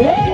Yeah.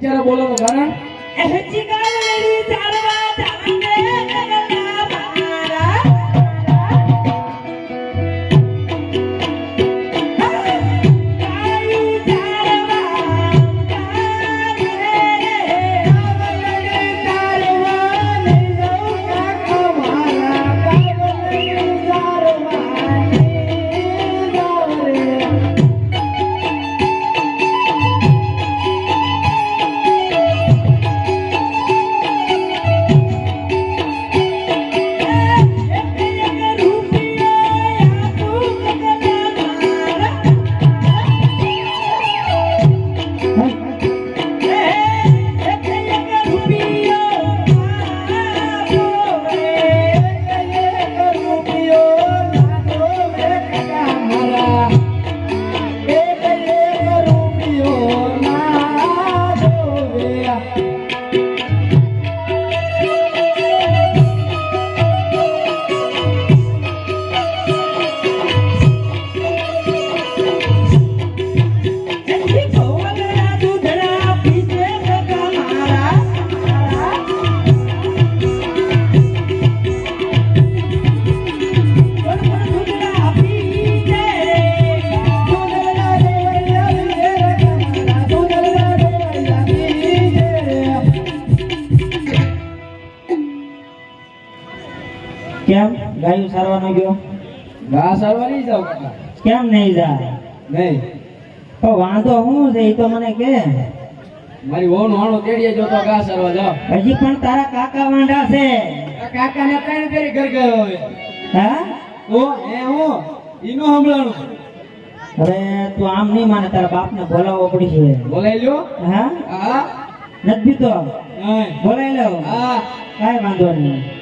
અત્યારે બોલવાનું કારણ ગાયું સારવાનો ગયો ઘા સારવા નહીં જાવ કાકા કેમ નહીં જાય? નહીં. તો વાંધો શું છે એ તો મને કે. મારી વહુ નો હાણો તેડીએ જો તો ઘા સારવા જાવ. હજી પણ તારા કાકા વાંડા છે. કાકા ને ત્રણ ફેરી ઘર ગયો હવે હા? ઓ એ હું? ઈનો હમણાનું અરે તું આમ નહીં માને તારા બાપને બોલાવવો પડશે. બોલાઈ લ્યો હા? હા. નથી તો બોલાઈ બોલાવી લો હા. કાઈ વાંધો નહીં.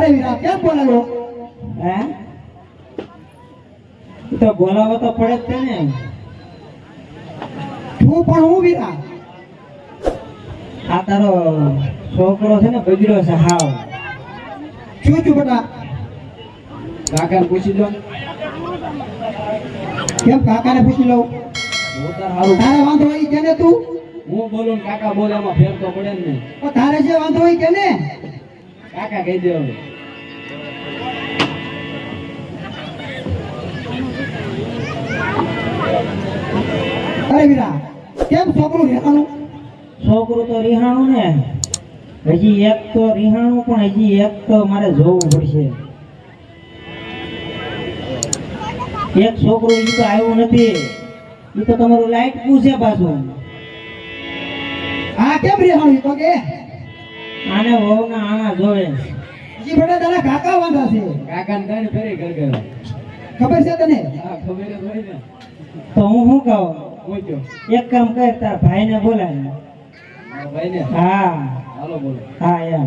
અરે વીરા ક્યાં બોલાવો હે? તો બોલાવો તો પડે જ છે ને તું પણ હું વીરા? આ તારો છોકરો છે ને બગડ્યો છે હાવ. શું છું બેટા? કાકાને પૂછી લો. કેમ કાકાને પૂછી લઉં? તાર વાંધો હોય કે ને તું? હું બોલું ને કાકા બોલે એમાં ફેર તો પડે ને તારે જે વાંધો હોય કે ને કાકા કહી દે અરે વીરા કેમ છોકરું રહેવાનું? છોકરું તો રિહાણું ને. હજી એક તો રિહાણું પણ હજી એક તો મારે જોવું પડશે. એક છોકરો એ તો આવ્યું નથી. એ તો તમારું લાઈટ પૂછે પાછું. આ કેમ રિહાણું? તો કે. આને વહુ ના આણા જોવે. જી બેટા તારા કાકા વાંધા છે. કાકાને ત્રણ ફરી ઘર ગયા ખબર છે તને? હા ખબર ને. તો હું શું કહું? એક કામ કર તાર ભાઈને બોલાય ભાઈ ને હા. હાલો બોલો. હા એમ.